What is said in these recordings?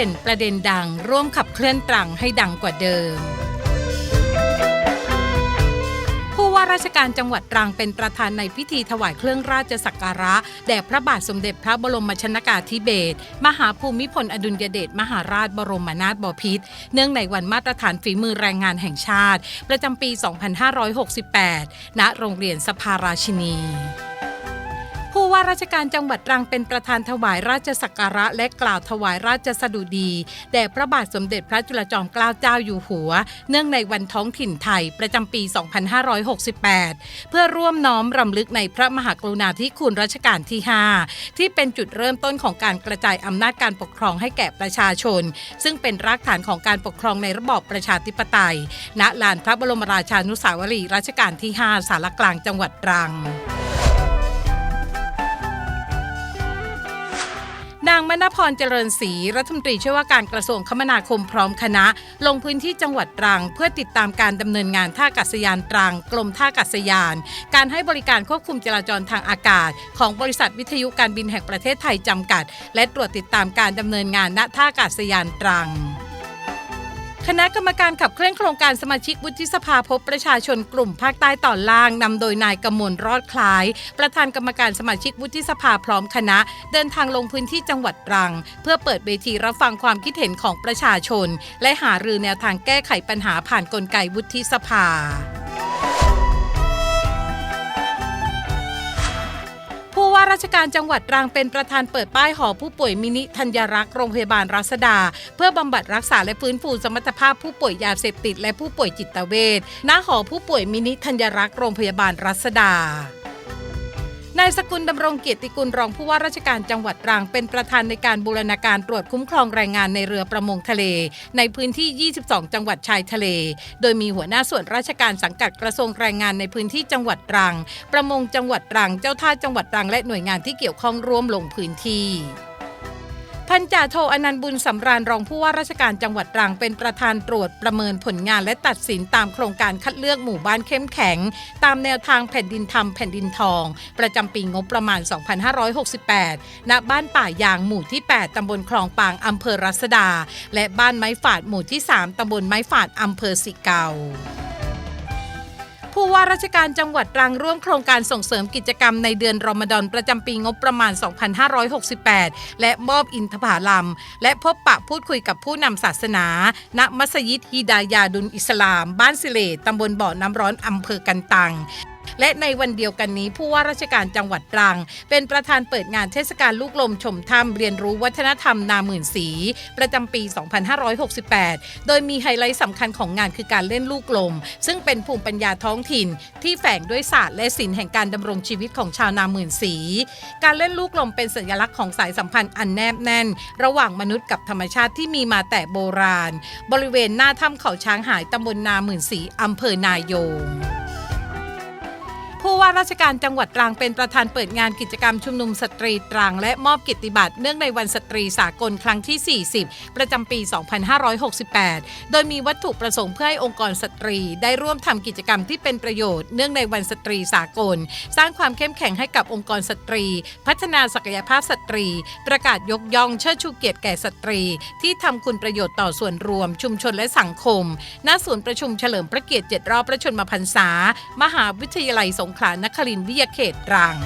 ด่นประเด็นดังร่วมขับเคลื่อนตรังให้ดังกว่าเดิม ผู้ว่าราชการจังหวัดตรังเป็นประธานในพิธีถวายเครื่องราชสักการะ แด่พระบาทสมเด็จพระบรมชนากาธิเบศรมหาภูมิพลอดุลยเดชมหาราชบรมนาถบพิตรเนื่องในวันมาตรฐานฝีมือแรงงานแห่งชาติ ประจำปี 2568 ณ โรงเรียนสภาราชินี ว่าราชการจังหวัดตรังเป็นประธานถวายราชสักการะและกล่าวถวายราชสดุดี แด่พระบาทสมเด็จพระจุลจอมเกล้าเจ้าอยู่หัว เนื่องในวันท้องถิ่นไทยประจำปี 2568 เพื่อร่วมน้อมรำลึกในพระมหากรุณาธิคุณรัชกาลที่ 5 ที่เป็นจุดเริ่มต้นของการกระจายอำนาจการปกครองให้แก่ประชาชน ซึ่งเป็นรากฐานของการปกครองในระบอบประชาธิปไตย ณ ลานพระบรมราชานุสาวรีย์รัชกาลที่ 5 สารกลางจังหวัดตรัง นางมณพรเจริญศรีรัฐมนตรีช่วยว่าการกระทรวงคมนาคมพร้อมคณะ ลงพื้นที่จังหวัดตรัง เพื่อติดตามการดำเนินงานท่าอากาศยานตรัง กรมท่าอากาศยาน การให้บริการควบคุมจราจรทางอากาศ ของบริษัทวิทยุการบินแห่งประเทศไทยจำกัด และตรวจติดตามการดำเนินงานณท่าอากาศยานตรัง คณะกรรมการขับเคลื่อนโครงการสมาชิกวุฒิสภาพบประชาชนกลุ่มภาคใต้ตอนล่างนำโดยนายกมลรอดคล้าย ประธานกรรมการสมาชิกวุฒิสภาพร้อมคณะ เดินทางลงพื้นที่จังหวัดตรัง เพื่อเปิดเวทีรับฟังความคิดเห็นของประชาชน และหารือแนวทางแก้ไขปัญหาผ่านกลไกวุฒิสภา ว่าราชการจังหวัดตรังเป็นประธานเปิดป้ายหอผู้ป่วยมินิธัญรักษ์โรงพยาบาลรัศดา เพื่อบำบัดรักษาและฟื้นฟูสมรรถภาพผู้ป่วยยาเสพติดและผู้ป่วยจิตเวชณหอผู้ป่วยมินิธัญรักษ์โรงพยาบาลรัศดา นายสกุลดำรงเกียรติกุลรองผู้ว่าราชการจังหวัดตรัง เป็นประธานในการบูรณาการตรวจคุ้มครองแรงงานในเรือประมงทะเล ในพื้นที่ 22 จังหวัดชายทะเล โดยมีหัวหน้าส่วนราชการสังกัดกระทรวงแรงงานในพื้นที่จังหวัดตรัง ประมงจังหวัดตรัง เจ้าท่าจังหวัดตรังและหน่วยงานที่เกี่ยวข้องร่วมลงพื้นที่ พันจ่าโทอนันต์บุญสำราญรองผู้ว่าราชการจังหวัดตรังเป็นประธานตรวจประเมินผลงานและตัดสินตามโครงการคัดเลือกหมู่บ้านเข้มแข็ง ตามแนวทางแผ่นดินธรรมแผ่นดินทอง ประจำปีงบประมาณ 2568 ณ บ้านป่ายางหมู่ที่ 8 ตำบลคลองปางอำเภอรัศดา และบ้านไม้ฝาดหมู่ที่ 3 ตำบลไม้ฝาดอำเภอสิเกา ผู้ว่าราชการจังหวัดตรังร่วมโครงการส่งเสริมกิจกรรมในเดือนรอมฎอนประจำปีงบประมาณ 2568 และมอบอินทผลัม และพบปะพูดคุยกับผู้นำศาสนา ณ มัสยิดฮิดายาดุลอิสลาม บ้านสิเลตำบลบ่อน้ำร้อนอำเภอกันตัง และในวันเดียวกันนี้ผู้ว่าราชการจังหวัดตรัง เป็นประธานเปิดงานเทศกาลลูกลมชมถ้ำเรียนรู้วัฒนธรรมนาหมื่นสี ประจำปี 2568 โดยมีไฮไลท์สำคัญของงานคือการเล่นลูกลม ซึ่งเป็นภูมิปัญญาท้องถิ่น ที่แฝงด้วยศาสตร์และศิลป์แห่งการดำรงชีวิตของชาวนาหมื่นสี การเล่นลูกลมเป็นสัญลักษณ์ของสายสัมพันธ์อันแนบแน่น ระหว่างมนุษย์กับธรรมชาติที่มีมาแต่โบราณ บริเวณหน้าถ้ำเขาช้างหายตำบลนาหมื่นสีอำเภอนายง ผู้ว่าราชการจังหวัดตรังเป็นประธานเปิดงานกิจกรรมชุมนุมสตรีตรัง และมอบกิตติบัตรเนื่องในวันสตรีสากลครั้งที่ 40 ประจำปี 2568 โดยมีวัตถุประสงค์เพื่อให้องค์กรสตรี ได้ร่วมทำกิจกรรมที่เป็นประโยชน์เนื่องในวันสตรีสากล สร้างความเข้มแข็งให้กับองค์กรสตรี พัฒนาศักยภาพสตรี ประกาศยกย่องเชิดชูเกียรติแก่สตรี ที่ทำคุณประโยชน์ต่อส่วนรวม ชุมชนและสังคม ณ ศูนย์ประชุมเฉลิมพระเกียรติ7รอบพระชนมพรรษา มหาวิทยาลัยสงขลานครินทร์วิยาเขตรัง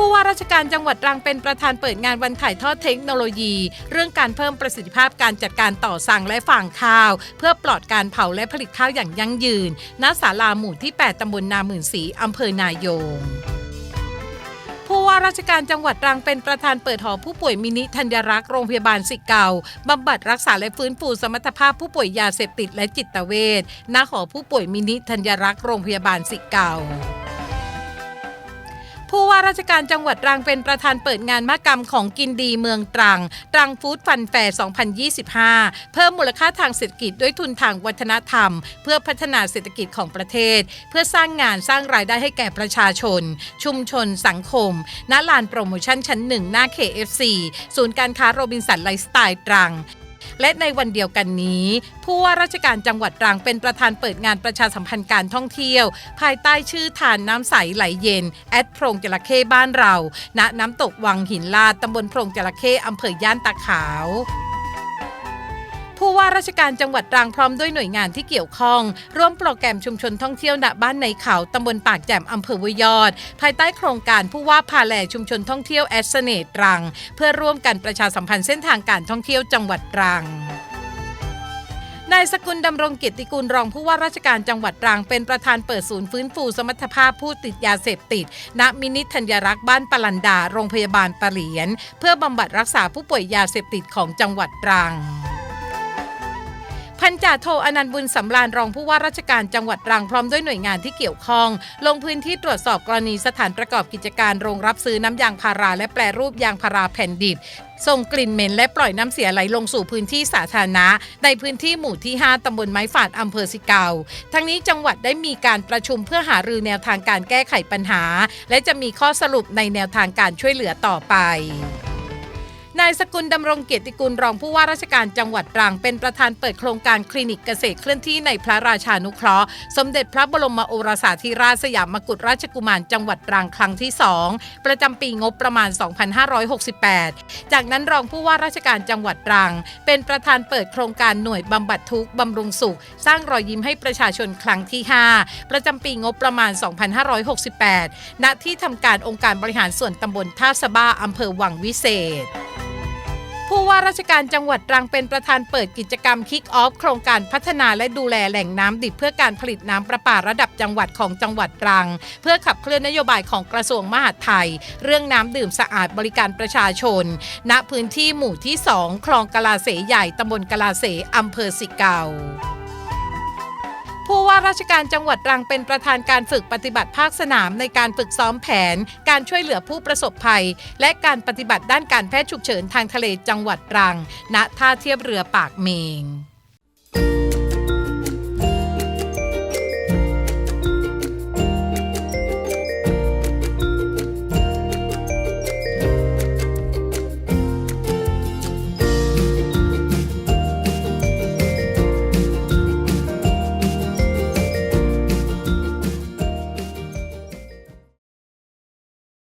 ผู้ว่าราชการจังหวัดรังเป็นประธานเปิดงานวันถ่ายทอดเทคโนโลยี เรื่องการเพิ่มประสิทธิภาพการจัดการต่อสั่งและฝังข้าว เพื่อปลอดการเผาและผลิตข้าวอย่างยั่งยืน ณ ศาลาหมู่ที่ 8 ตำบลนาหมื่นสีอำเภอนายง ว่าราชการจังหวัดตรังเป็นประธานเปิดหอผู้ป่วยมินิธัญรักษ์โรงพยาบาลสิเกาบำบัดรักษาและฟื้นฟูสมรรถภาพผู้ป่วยยาเสพติดและจิตเวชณหอผู้ป่วยมินิธัญรักษ์โรงพยาบาลสิเกา ผู้ว่าราชการจังหวัดตรังเป็นประธานเปิดงานมากรรมของกินดีเมืองตรัง ตรังฟู้ดฟันแฟร์ 2025 เพิ่มมูลค่าทางเศรษฐกิจด้วยทุนทางวัฒนธรรม เพื่อพัฒนาเศรษฐกิจของประเทศ เพื่อสร้างงานสร้างรายได้ให้แก่ประชาชน ชุมชน สังคม ณ ลานโปรโมชั่นชั้นหนึ่งหน้า KFC ศูนย์การค้าโรบินสันไลฟ์สไตล์ตรัง และในวันเดียวกันนี้ ผู้ว่าราชการจังหวัดตรังเป็นประธานเปิดงานประชาสัมพันธ์การท่องเที่ยว ภายใต้ชื่อทานน้ำใสไหลเย็น แอดโพรงจระเข้บ้านเรา ณน้ำตกวังหินลาดตำบลโพรงจระเข้อำเภอย่านตาขาว ผู้ว่าราชการจังหวัดตรังพร้อมด้วยหน่วยงานที่เกี่ยวข้อง ร่วมโปรแกรมชุมชนท่องเที่ยวณบ้านในเขาตำบลปากแจ่มอำเภอวยยอด ภายใต้โครงการผู้ว่าพาแลชุมชนท่องเที่ยวแอสเนตรัง เพื่อร่วมกันประชาสัมพันธ์เส้นทางการท่องเที่ยวจังหวัดตรังนายสกุลดำรงกียรติกุลรองผู้ว่าราชการจังหวัดตรังเป็นประธานเปิดศูนย์ฟื้นฟูสมรรถภาพผู้ติดยาเสพติด ณมินิธัญรักษ์บ้านปลันดา โรงพยาบาลปะเหลียน เพื่อบำบัดรักษาผู้ป่วยยาเสพติดของจังหวัดตรัง จ่าโทอนันต์บุญสำราญรองผู้ว่าราชการจังหวัดตรังพร้อมด้วยหน่วยงานที่เกี่ยวข้อง ลงพื้นที่ตรวจสอบกรณีสถานประกอบกิจการโรงรับซื้อน้ำยางพาราและแปรรูปยางพาราแผ่นดิบส่งกลิ่นเหม็นและปล่อยน้ำเสียไหลลงสู่พื้นที่สาธารณะ ในพื้นที่หมู่ที่ 5 ตำบลไม้ฝาดอำเภอสิเกา ทั้งนี้จังหวัดได้มีการประชุมเพื่อหารือแนวทางการแก้ไขปัญหา และจะมีข้อสรุปในแนวทางการช่วยเหลือต่อไป นายสกุลดำรงเกียรติกุลรองผู้ว่าราชการจังหวัดตรัง เป็นประธานเปิดโครงการคลินิกเกษตรเคลื่อนที่ในพระราชานุเคราะห์ สมเด็จพระบรมโอรสาธิราชสยามกุฎราชกุมารจังหวัดตรังครั้งที่ 2 ประจำปีงบประมาณ 2568 จากนั้นรองผู้ว่าราชการจังหวัดตรัง เป็นประธานเปิดโครงการหน่วยบำบัดทุกข์บำรุงสุข สร้างรอยยิ้มให้ประชาชนครั้งที่ 5 ประจำปีงบประมาณ 2568 ณที่ทำการองค์การบริหารส่วนตำบลท่าสบ้าอำเภอวังวิเศษ ผู้ว่าราชการจังหวัดตรังเป็นประธานเปิดกิจกรรมคิกออฟโครงการพัฒนาและดูแลแหล่งน้ำดิบเพื่อการผลิตน้ำประปาระดับจังหวัดของจังหวัดตรัง เพื่อขับเคลื่อนนโยบายของกระทรวงมหาดไทย เรื่องน้ำดื่มสะอาดบริการประชาชน ณพื้นที่หมู่ที่ 2 คลองกลาเสใหญ่ตำบลกลาเสอำเภอสิเกา ว่าราชการจังหวัดตรังเป็นประธานการฝึกปฏิบัติภาคสนามในการฝึกซ้อมแผน การช่วยเหลือผู้ประสบภัย และการปฏิบัติด้านการแพทย์ฉุกเฉินทางทะเลจังหวัดตรัง ณ ท่าเทียบเรือปากเมง